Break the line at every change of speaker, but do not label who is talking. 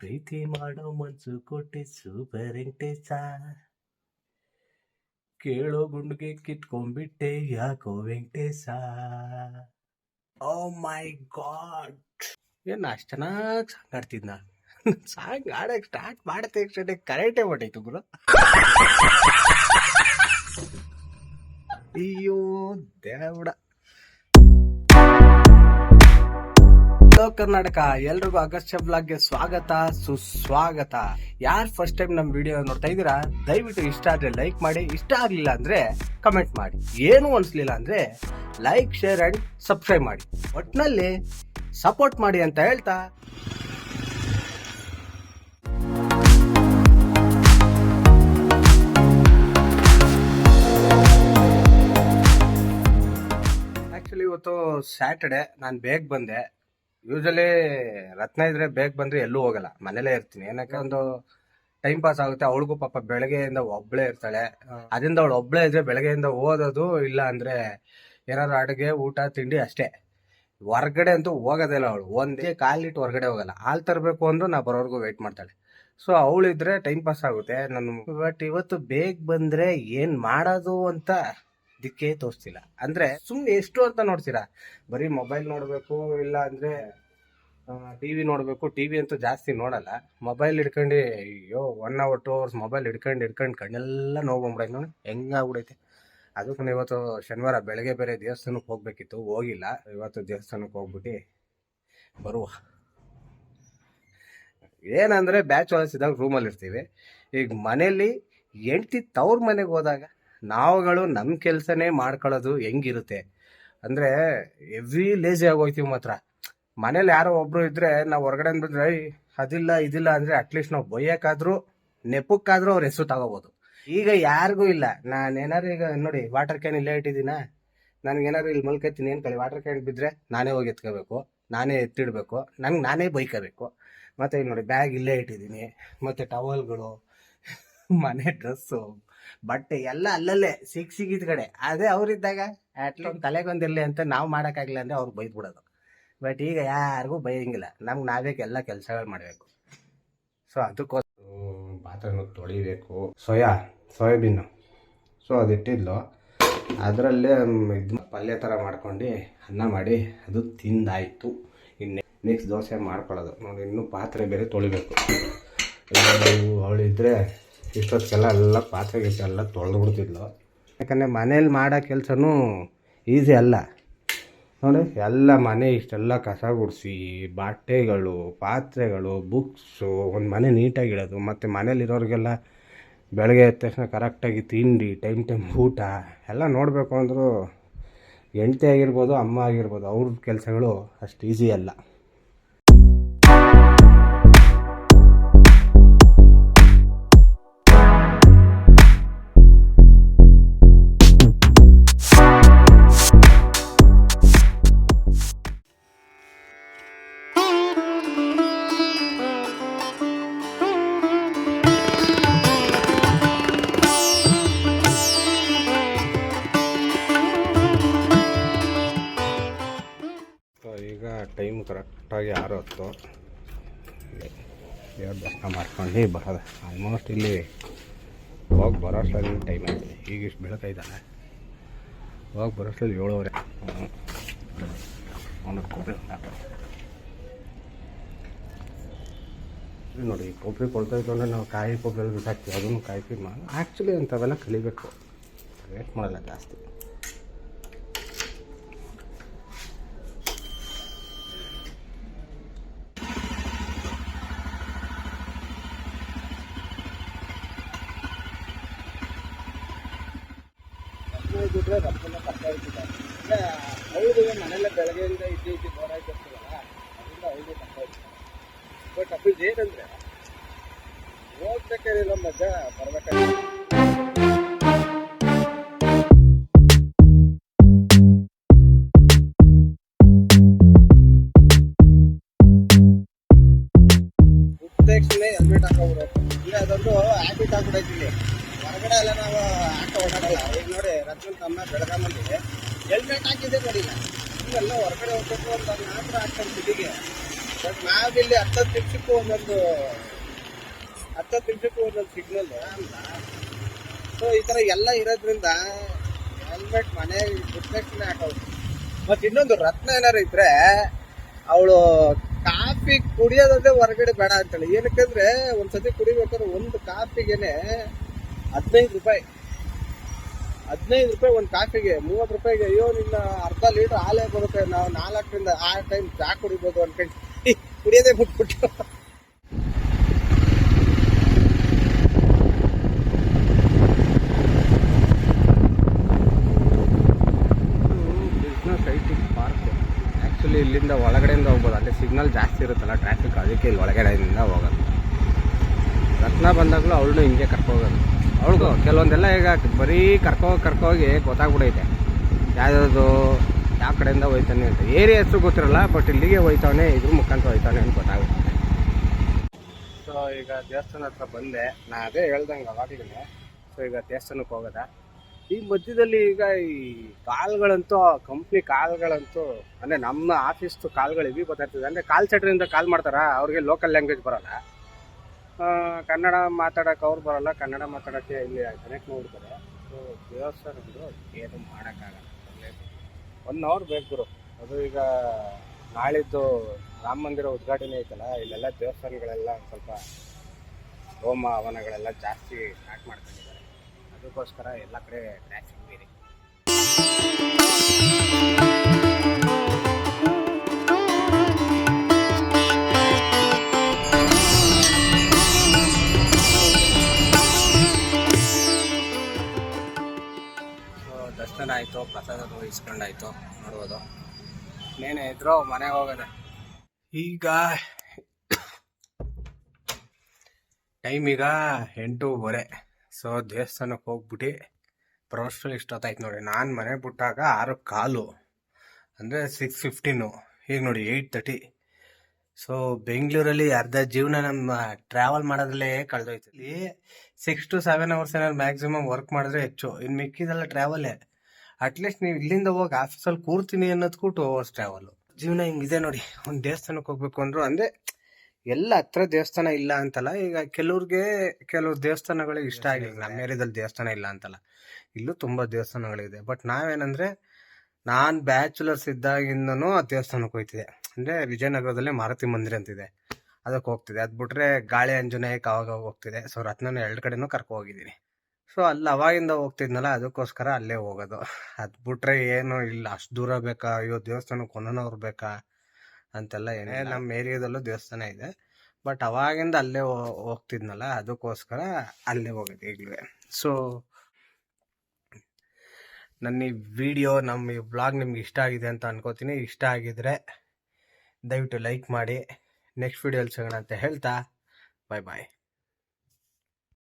ಪ್ರೀತಿ ಮಾಡೋ ಮನ್ಸು ಕೊಟ್ಟಿ ಸೂಪರ್ ವೆಂಕಟೇಶ ಕೇಳೋ ಗುಂಡ್ಗೆ ಕಿತ್ಕೊಂಡ್ಬಿಟ್ಟೆ ಯಾಕೋ ವೆಂಕಟೇಶ ಓ ಮೈ ಗಾಡ್ ಏನ್ ಅಷ್ಟು ಚೆನ್ನಾಗಿ ಸಾಂಗ್ ಆಡ್ತಿದ್ನ ಸಾಂಗ್ ಆಡಕ್ಕೆ ಸ್ಟಾರ್ಟ್ ಮಾಡತ್ತೆ ತಕ್ಷಣ ಕರೆಕ್ಟೇ ಹೊಟ್ಟೈತು ಗುರು. ಅಯ್ಯೋ ದೇವಡ ಹಲೋ ಕರ್ನಾಟಕ ಎಲ್ರಿಗೂ ಅಗಸ್ತ್ಯ ಬ್ಲಾಗ್ಗೆ ಸ್ವಾಗತ, ಸುಸ್ವಾಗತ. ಯಾರು ಫಸ್ಟ್ ಟೈಮ್ ನಮ್ಮ ವಿಡಿಯೋ ನೋಡ್ತಾ ಇದ್ದೀರಾ, ದಯವಿಟ್ಟು ಇಷ್ಟ ಆದ್ರೆ ಲೈಕ್ ಮಾಡಿ, ಇಷ್ಟ ಆಗ್ಲಿಲ್ಲ ಅಂದ್ರೆ ಕಮೆಂಟ್ ಮಾಡಿ. ಏನು ಅನ್ಸ್ಲಿಲ್ಲ ಅಂದ್ರೆ ಲೈಕ್ ಶೇರ್ ಅಂಡ್ ಸಬ್ಸ್ಕ್ರೈಬ್ ಮಾಡಿ. ಒಟ್ನಲ್ಲಿ ಸಪೋರ್ಟ್ ಮಾಡಿ ಅಂತ ಹೇಳ್ತಾ. ಆಕ್ಚುಲಿ ಇವತ್ತು ಸ್ಯಾಟರ್ಡೆ ನಾನು ಬೇಗ ಬಂದೆ. ಯೂಶಲಿ ರತ್ನ ಇದ್ರೆ ಬೇಗ ಬಂದ್ರೆ ಎಲ್ಲೂ ಹೋಗಲ್ಲ. ಮನೇಲೇ ಇರ್ತೀನಿ. ಏನಕ್ಕೆ ಒಂದು ಟೈಮ್ ಪಾಸ್ ಆಗುತ್ತೆ ಅವಳಿಗೂ ಪಾಪ ಬೆಳಗ್ಗೆಯಿಂದ ಒಬ್ಳೇ ಇರ್ತಾಳೆ. ಅದರಿಂದ ಅವಳು ಒಬ್ಳೇ ಇದ್ರೆ ಬೆಳಗ್ಗೆಯಿಂದ ಓದೋದು ಇಲ್ಲ ಅಂದ್ರೆ ಏನಾದ್ರು ಅಡುಗೆ ಊಟ ತಿಂಡಿ ಅಷ್ಟೇ. ಹೊರ್ಗಡೆ ಅಂತೂ ಹೋಗೋದಿಲ್ಲ ಅವಳು. ಒಂದೇ ಕಾಲಿಟ್ಟು ಹೊರಗಡೆ ಹೋಗಲ್ಲ. ಹಾಲು ತರಬೇಕು ಅಂದ್ರೂ ನಾ ಬರೋರ್ಗು ವೆಯ್ಟ್ ಮಾಡ್ತಾಳೆ. ಸೊ ಅವಳಿದ್ರೆ ಟೈಮ್ ಪಾಸ್ ಆಗುತ್ತೆ. ನಾನು ಬಟ್ ಇವತ್ತು ಬೇಗ ಬಂದ್ರೆ ಏನ್ ಮಾಡೋದು ಅಂತ ದಿಕ್ಕೇ ತೋರಿಸ್ತಿಲ್ಲ. ಅಂದ್ರೆ ಸುಮ್ಮನೆ ಎಷ್ಟು ಅಂತ ನೋಡ್ತೀರಾ? ಬರೀ ಮೊಬೈಲ್ ನೋಡಬೇಕು, ಇಲ್ಲ ಅಂದ್ರೆ ಟಿವಿ ನೋಡಬೇಕು. ಟಿವಿ ಅಂತೂ ಜಾಸ್ತಿ ನೋಡಲ್ಲ. ಮೊಬೈಲ್ ಹಿಡ್ಕೊಂಡು, ಅಯ್ಯೋ one hour two hours mobile ಹಿಡ್ಕೊಂಡು ಹಿಡ್ಕೊಂಡು ಕಣ್ಣೆಲ್ಲ ನೋವು ಬಂದ್ಬಿಡೈತೆ ನೋಡಿ. ಹೆಂಗಾಗ್ಬಿಡೈತೆ ಅದಕ್ಕೂ ಇವತ್ತು ಶನಿವಾರ ಬೆಳಗ್ಗೆ ಬೇರೆ ದೇವಸ್ಥಾನಕ್ಕೆ ಹೋಗ್ಬೇಕಿತ್ತು, ಹೋಗಿಲ್ಲ. ಇವತ್ತು ದೇವಸ್ಥಾನಕ್ಕೆ ಹೋಗ್ಬಿಟ್ಟು ಬರುವ. ಏನಂದ್ರೆ ಬ್ಯಾಚ್ ಇದ್ದಾಗ ರೂಮಲ್ಲಿ ಇರ್ತೀವಿ ಈಗ ಮನೇಲಿ ಹೆಂಡ್ತಿ ತವ್ರ ಮನೆಗೆ ಹೋದಾಗ ನಾವುಗಳು ನಮ್ಮ ಕೆಲಸನೇ ಮಾಡ್ಕೊಳ್ಳೋದು ಹೆಂಗಿರುತ್ತೆ? ಅಂದ್ರೆ ಎವ್ರಿ ಲೇಜಿ ಆಗೋಯ್ತೀವಿ ಮಾತ್ರ. ಮನೇಲಿ ಯಾರೋ ಒಬ್ಬರು ಇದ್ದರೆ ನಾವು ಹೊರಗಡೆ ಅಂದ್ಬಿಟ್ರೆ ಅದಿಲ್ಲ, ಇದಿಲ್ಲ, ಅಂದ್ರೆ ಅಟ್ಲೀಸ್ಟ್ ನಾವು ಬೈಯೋಕ್ಕಾದ್ರೂ, ನೆಪಕ್ಕಾದ್ರೂ ಅವ್ರ ಹೆಸರು ತಗೋಬಹುದು ಈಗ ಯಾರಿಗೂ ಇಲ್ಲ. ನಾನು ಏನಾರು ಈಗ ನೋಡಿ ವಾಟರ್ ಕ್ಯಾನ್ ಇಲ್ಲೇ ಇಟ್ಟಿದ್ದೀನ? ನನಗೇನಾದ್ರು ಇಲ್ಲಿ ಮಲ್ಕತ್ತೀನಿ ಏನು ಕಲಿ? ವಾಟರ್ ಕ್ಯಾನ್ ಬಿದ್ದರೆ ನಾನೇ ಹೋಗಿ ಎತ್ಕೋಬೇಕು, ನಾನೇ ಎತ್ತಿಡಬೇಕು, ನಂಗೆ ನಾನೇ ಬೈಕೋಬೇಕು. ಮತ್ತು ಇಲ್ಲಿ ನೋಡಿ ಬ್ಯಾಗ್ ಇಲ್ಲೇ ಇಟ್ಟಿದ್ದೀನಿ, ಮತ್ತು ಟವಲ್ಗಳು ಮನೆ ಡ್ರೆಸ್ಸು ಬಟ್ಟೆ ಎಲ್ಲ ಅಲ್ಲಲ್ಲೇ ಸಿಕ್ ಸಿಗಿದ ಕಡೆ. ಅದೇ ಅವ್ರಿದ್ದಾಗ ಅಟ್ಲೀಸ್ಟ್ ತಲೆಗೊಂದಿರಲಿ ಅಂತ ನಾವು ಮಾಡೋಕ್ಕಾಗಲಿಲ್ಲ ಅಂದರೆ ಅವ್ರು ಬೈದ್ಬಿಡೋದು. ಬಟ್ ಈಗ ಯಾರಿಗೂ ಬೈಯಂಗಿಲ್ಲ. ನಮ್ಗೆ ನಾವೇ ಎಲ್ಲ ಕೆಲಸಗಳು ಮಾಡಬೇಕು. ಸೊ ಅದಕ್ಕೋಸ್ಕರ ಪಾತ್ರೆನ ತೊಳಿಬೇಕು. Soya, soybean. ಸೊ ಅದಿಟ್ಟಿದ್ಲು. ಅದರಲ್ಲೇ ಇದು ಪಲ್ಯ ಥರ ಮಾಡ್ಕೊಂಡು ಅನ್ನ ಮಾಡಿ ಅದು ತಿಂದಾಯಿತು. ಇನ್ನು ನೆಕ್ಸ್ಟ್ ದೋಸೆ ಮಾಡ್ಕೊಳ್ಳೋದು. ನೋಡಿ, ಇನ್ನೂ ಪಾತ್ರೆ ಬೇರೆ ತೊಳಿಬೇಕು. ಅವಳಿದ್ರೆ ಇಷ್ಟೊತ್ತಿಗೆಲ್ಲ ಎಲ್ಲ ಪಾತ್ರೆ ಗೀತ್ರೆ ಎಲ್ಲ ತೊಳೆದು ಬಿಡ್ತಿದ್ಲು. ಯಾಕಂದರೆ ಮನೇಲಿ ಮಾಡೋ ಕೆಲಸನೂ ಈಸಿ ಅಲ್ಲ. ನೋಡಿ, ಎಲ್ಲ ಮನೆ ಇಷ್ಟೆಲ್ಲ ಕಸ ಗುಡಿಸಿ, ಬಟ್ಟೆಗಳು, ಪಾತ್ರೆಗಳು, ಬುಕ್ಸು, ಒಂದು ಮನೆ ನೀಟಾಗಿಡೋದು ಮತ್ತು ಮನೇಲಿರೋರಿಗೆಲ್ಲ ಬೆಳಗ್ಗೆ ಎದ್ದ ತಕ್ಷಣ ಕರೆಕ್ಟಾಗಿ ತಿಂಡಿ, ಟೈಮ್ ಟೈಮ್ ಊಟ, ಎಲ್ಲ ನೋಡಬೇಕು ಅಂದರೂ, ಹೆಂಡತಿ ಆಗಿರ್ಬೋದು, ಅಮ್ಮ ಆಗಿರ್ಬೋದು, ಅವ್ರ ಕೆಲಸಗಳು ಅಷ್ಟು ಈಸಿ ಅಲ್ಲ. ಟೈಮ್ ಕರೆಕ್ಟಾಗಿ ಆರು ಹೊತ್ತು. ದೇವ್ರ ದರ್ಶನ ಮಾಡ್ಕೊಂಡು ಬರೋದು. ಆಲ್ಮೋಸ್ಟ್ ಇಲ್ಲಿ ಹೋಗಿ ಬರೋ ಅಷ್ಟರಲ್ಲಿ ಟೈಮ್ ಆಗಿದೆ ಈಗ ಇಷ್ಟು ಬೆಳಕೈತಲ್ಲ ಹೋಗಿ ಬರೋ ಅಷ್ಟರಲ್ಲಿ ಏಳುವರೆ. ನೋಡಿ ಕೊಬ್ಬರಿ ಕೊಳ್ತೈತು ಅಂದರೆ ನಾವು ಕಾಯಿ ಕೊಬ್ಬರಿ ಬಿಸಾಕ್ತೀವಿ. ಅದನ್ನು ಕಾಯಿ ಮಾಡಿ ಆ್ಯಕ್ಚುಲಿ ಅಂಥವೆಲ್ಲ ಕಲಿಬೇಕು. ವೇಟ್ ಮಾಡಲ್ಲ ಜಾಸ್ತಿ. ಇದ್ದಿದ್ರೆ ರಬ್ಬನ್ನ ಕರ್ತಾ ಇರ್ತಿದ್ದಾರೆ ಹೌದು, ಮನೆಯಲ್ಲ ಬೆಳಗ್ಗೆಯಿಂದ ಇದ್ದು ಇದ್ದು ಬೋರ್ ಆಗಿರ್ತೀವಲ್ಲ ಅದರಿಂದ ಹೌದು ಕರ್ತಾ ಇರ್ತಾರೆ ಬಟ್ ಅಪ್ಪಿದ್ ಏನಂದ್ರೆ ಹೋಗ್ಬೇಕಾಗಿಲ್ಲ ನಮ್ಮ ಬರ್ಬೇಕಾಗಿಲ್ಲ ತಕ್ಷಣ ಹೆಲ್ಮೆಟ್ ಹಾಕೋಬಿಡೋದು ಇಲ್ಲ ಅದೊಂದು ಹ್ಯಾಬಿಟ್ ಆಗ್ಬಿಡೈತಿ ಹೊರಗಡೆ ಎಲ್ಲ ನಾವು ಆಟೋ ಓಡಾಡಲ್ಲ ಈಗ ನೋಡಿ, ರತ್ನ ತಮ್ಮ ಬೆಳಗಾಮಲ್ಲಿ ಹೆಲ್ಮೆಟ್ ಹಾಕಿದೆ ನೋಡಿ ಈಗ. ಇವೆಲ್ಲ ಹೊರಗಡೆ ಹೋಗ್ಬೇಕು ಅಂತ ಮಾತ್ರ ಹಾಕ್ತಾರೆ ಸಿಟಿಗೆ. ಬಟ್ ನಾವಿಲ್ಲಿ ಹತ್ತತ್ತು ನಿಮಿಷಕ್ಕೂ ಒಂದೊಂದು, ಹತ್ತತ್ತು ನಿಮಿಷಕ್ಕೂ ಒಂದೊಂದು ಸಿಗ್ನಲ್ ಸೊ ಈ ಥರ ಎಲ್ಲ ಇರೋದ್ರಿಂದ ಹೆಲ್ಮೆಟ್ ಮನೆ ಬಿಟ್ಟಕ್ಷಣ ಹಾಕೋದು. ಮತ್ತು ಇನ್ನೊಂದು ರತ್ನ ಏನಾರು ಇದ್ರೆ, ಅವಳು ಕಾಫಿ ಕುಡಿಯೋದಂದ್ರೆ ಹೊರಗಡೆ ಬೇಡ ಅಂತೇಳಿ. ಏನಕ್ಕಂದ್ರೆ ಒಂದ್ಸತಿ ಕುಡಿಬೇಕಾದ್ರೆ ಒಂದು ಕಾಫಿಗೆನೆ ಹದಿನೈದು ರೂಪಾಯಿ. ಹದಿನೈದು ರೂಪಾಯಿ ಒಂದು ಕಾಫಿಗೆ ಮೂವತ್ತು ರೂಪಾಯಿಗೆ, ಅಯ್ಯೋ, ನಿನ್ನ ಅರ್ಧ ಲೀಟರ್ ಹಾಲೇ ಬರುತ್ತೆ. ನಾವು ನಾಲ್ಕರಿಂದ ಆ ಟೈಮ್ ಚಾ ಕುಡಿಬೋದು ಅನ್ಕೊಂಡು ಕುಡಿಯೋದೇ ಬಿಟ್ಬಿಟ್ಟು. ಪಾರ್ಕ್ ಆ್ಯಕ್ಚುಲಿ ಇಲ್ಲಿಂದ ಒಳಗಡೆಯಿಂದ ಹೋಗ್ಬೋದು. ಅಲ್ಲಿ ಸಿಗ್ನಲ್ ಜಾಸ್ತಿ ಇರುತ್ತಲ್ಲ ಟ್ರಾಫಿಕ್ ಅದಕ್ಕೆ ಇಲ್ಲಿ ಒಳಗಡೆಯಿಂದ ಹೋಗೋದು. ರತ್ನ ಬಂದಾಗಲೂ ಅವಳನ್ನು ಹಿಂಗೆ ಕರ್ಕೋಗೋದು ಅವಳಿಗೂ ಕೆಲವೊಂದೆಲ್ಲ ಈಗ ಬರೀ ಕರ್ಕೋ ಹೋಗಿ ಗೊತ್ತಾಗ್ಬಿಡೈತೆ. ಯಾವ್ದು ಯಾವ ಕಡೆಯಿಂದ ಹೋಯ್ತಾನೆ ಅಂತ. ಏರಿಯಾ ಹೆಸರು ಗೊತ್ತಿರಲ್ಲ ಬಟ್ ಇಲ್ಲಿಗೆ ಹೋಯ್ತಾವನೆ, ಇದ್ರ ಮುಖಾಂತರ ಹೋಯ್ತಾನೆ ಅಂತ ಗೊತ್ತಾಗುತ್ತೆ. ಸೊ ಈಗ ದೇವಸ್ಥಾನ ಹತ್ರ ಬಂದೆ. ನಾ ಅದೇ ಹೇಳ್ದಂಗೆ ಅವಾಗಲೇ ಸೊ ಈಗ ದೇವಸ್ಥಾನಕ್ಕೆ ಹೋಗೋದ? ಈ ಮಧ್ಯದಲ್ಲಿ ಈಗ ಈ ಕಾಲ್ಗಳಂತೂ ಕಂಪ್ನಿ ಕಾಲ್ಗಳಂತೂ, ಅಂದರೆ ನಮ್ಮ ಆಫೀಸ್ದು ಕಾಲ್ಗಳು ಇವಿ ಗೊತ್ತಾಗ್ತದೆ. ಅಂದರೆ ಕಾಲ್ ಸೆಟ್ರಿಂದ ಕಾಲ್ ಮಾಡ್ತಾರ? ಅವ್ರಿಗೆ ಲೋಕಲ್ ಲ್ಯಾಂಗ್ವೇಜ್ ಬರಲ್ಲ. ಕನ್ನಡ ಮಾತಾಡೋಕೆ ಅವ್ರು ಬರಲ್ಲ, ಕನ್ನಡ ಮಾತಾಡೋಕ್ಕೆ ಇಲ್ಲಿ ಕನೆಕ್ಟ್ ನೋಡ್ತಾರೆ. ಸೊ ದೇವಸ್ಥಾನದ್ದು ಏನು ಮಾಡೋಕ್ಕಾಗಲ್ಲ. ಒನ್ ಅವರ್ ಬೇಕು ಗುರು. ಅದು ಈಗ ನಾಳಿದ್ದು ರಾಮ ಮಂದಿರ ಉದ್ಘಾಟನೆ ಐತಲ್ಲ, ಇಲ್ಲೆಲ್ಲ ದೇವಸ್ಥಾನಗಳೆಲ್ಲ ಸ್ವಲ್ಪ ಹೋಮ ಹವನಗಳೆಲ್ಲ ಜಾಸ್ತಿ ಸ್ಟಾರ್ಟ್ ಮಾಡ್ಕೊಂಡಿದ್ದಾರೆ. ಅದಕ್ಕೋಸ್ಕರ ಎಲ್ಲ ಕಡೆ ಟ್ರಾಫಿಕ್ ಬೇರೆ ಆಯಿತು ಪ್ರಸಾದ ಇಸ್ಕೊಂಡಾಯ್ತು, ನೋಡ್ಬೋದು. ಇನ್ನೇನೇ ಇದ್ರು, ಮನೆಗೆ ಹೋಗೋದೆ. ಈಗ ಟೈಮ್ ಈಗ ಎಂಟೂವರೆ. ಸೊ ದೇವಸ್ಥಾನಕ್ಕೆ ಹೋಗ್ಬಿಟ್ಟು ಬರೋಷ್ಟ್ರಲ್ಲಿ ಇಷ್ಟೊತ್ತಾಯ್ತು ನೋಡಿ. ನಾನು ಮನೆ ಬಿಟ್ಟಾಗ ಆರು ಕಾಲು. ಅಂದರೆ ಸಿಕ್ಸ್ ಫಿಫ್ಟೀನು ಈಗ ನೋಡಿ ಏಯ್ಟ್ ತರ್ಟಿ ಸೊ ಬೆಂಗಳೂರಲ್ಲಿ ಅರ್ಧ ಜೀವನ ನಮ್ಮ ಟ್ರಾವೆಲ್ ಮಾಡೋದ್ರಲ್ಲೇ ಕಳೆದೋಯ್ತು. ಇಲ್ಲಿ ಸಿಕ್ಸ್ ಟು ಸೆವೆನ್ ಅವರ್ಸ್ ಏನಾದ್ರು ಮ್ಯಾಕ್ಸಿಮಮ್ ವರ್ಕ್ ಮಾಡಿದ್ರೆ ಹೆಚ್ಚು. ಇನ್ನು ಮಿಕ್ಕಿದೆಲ್ಲ ಟ್ರಾವೆಲೇ ಅಟ್ಲೀಸ್ಟ್ ನೀವು ಇಲ್ಲಿಂದ ಹೋಗಿ ಆಫೀಸಲ್ಲಿ ಕೂರ್ತೀನಿ ಅನ್ನೋದಕ್ಕೂ ಟೂ ಅವರ್ಸ್ ಟ್ರಾವೆಲ್ ಜೀವನ ಹಿಂಗಿದೆ ನೋಡಿ. ಒಂದು ದೇವಸ್ಥಾನಕ್ಕೆ ಹೋಗ್ಬೇಕು ಅಂದ್ರು ಅಂದ್ರೆ ಎಲ್ಲ ಹತ್ರ ದೇವಸ್ಥಾನ ಇಲ್ಲ ಅಂತಲ್ಲ. ಈಗ ಕೆಲವ್ರಿಗೆ ಕೆಲವು ದೇವಸ್ಥಾನಗಳು ಇಷ್ಟ ಆಗಿಲ್ಲ. ನಮ್ಮ ಏರಿಯಾದಲ್ಲಿ ದೇವಸ್ಥಾನ ಇಲ್ಲ ಅಂತಲ್ಲ. ಇಲ್ಲೂ ತುಂಬಾ ದೇವಸ್ಥಾನಗಳಿದೆ. ಬಟ್ ನಾವೇನಂದ್ರೆ ನಾನು ಬ್ಯಾಚುಲರ್ಸ್ ಇದ್ದಾಗಿಂದನೂ ಆ ದೇವಸ್ಥಾನಕ್ಕೆ ಹೋಗ್ತಿದೆ ಅಂದ್ರೆ ವಿಜಯನಗರದಲ್ಲಿ ಮಾರುತಿ ಮಂದಿರ ಅಂತಿದೆ. ಅದಕ್ಕೆ ಹೋಗ್ತಿದೆ. ಅದ್ ಬಿಟ್ರೆ ಗಾಳಿ ಅಂಜನಾಯಕ್ಕೆ ಅವಾಗ ಹೋಗ್ತಿದೆ. ಸೊ ರತ್ನನ ಎರಡು ಕಡೆನೂ ಕರ್ಕೊ ಹೋಗಿದ್ದೀನಿ. ಸೊ ಅಲ್ಲಿ ಅವಾಗಿಂದ ಹೋಗ್ತಿದ್ನಲ್ಲ, ಅದಕ್ಕೋಸ್ಕರ ಅಲ್ಲೇ ಹೋಗೋದು. ಅದು ಬಿಟ್ರೆ ಏನು ಇಲ್ಲ. ಅಷ್ಟು ದೂರ ಬೇಕಾ? ಅಯ್ಯೋ ದೇವಸ್ಥಾನಕ್ಕೆ ಒಂದನವ್ರು ಬೇಕಾ? ಅಂತೆಲ್ಲ ಏನೇ ನಮ್ಮ ಏರಿಯಾದಲ್ಲೂ ದೇವಸ್ಥಾನ ಇದೆ. ಬಟ್ ಅವಾಗಿಂದ ಅಲ್ಲೇ ಹೋಗ್ತಿದ್ನಲ್ಲ, ಅದಕ್ಕೋಸ್ಕರ ಅಲ್ಲೇ ಹೋಗೋದು ಈಗಲೂ. ಸೊ ನನ್ನ ಈ ವಿಡಿಯೋ ನಮ್ಮ ಈ ಬ್ಲಾಗ್ ನಿಮ್ಗೆ ಇಷ್ಟ ಆಗಿದೆ ಅಂತ ಅನ್ಕೋತೀನಿ. ಇಷ್ಟ ಆಗಿದ್ರೆ ದಯವಿಟ್ಟು ಲೈಕ್ ಮಾಡಿ. ನೆಕ್ಸ್ಟ್ ವಿಡಿಯೋಲಿ ಸಿಗೋಣ ಅಂತ ಹೇಳ್ತಾ ಬಾಯ್ ಬಾಯ್